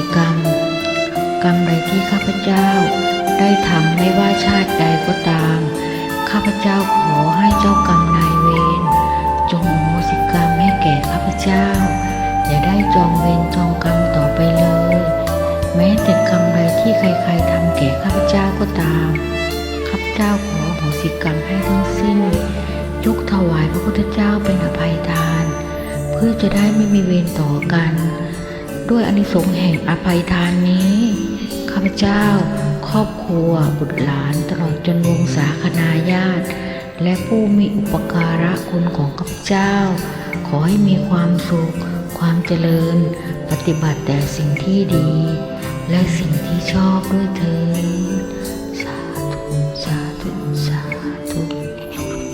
ิกรรม กรรมใดที่ข้าพเจ้า ได้ทำไม่ว่าชาติใดก็ตาม ข้าพเจ้าขอให้เจ้ากรรมนายเวรจงโอโหสิกรรมให้แก่ข้าพเจ้า อย่าได้จองเวรจองกรรมต่อไปเลย แม้แต่กรรมใดที่ใครๆทำแก่ข้าพเจ้าก็ตาม ข้าพเจ้าขอโหสิกรรมให้ทั้งสิ้นยกถวายพระพุทธเจ้าเป็นอภัยทาน เพื่อจะได้ไม่มีเวรต่อกัน ด้วยอานิสงส์แห่งอภัยทานนี้ ข้าพเจ้า ครอบครัว บุตรหลานตลอดจนวงศาคณาญาติ และผู้มีอุปการะคุณของข้าพเจ้า ขอให้มีความสุข ความเจริญ ปฏิบัติแต่สิ่งที่ดี และสิ่งที่ชอบด้วยเถิด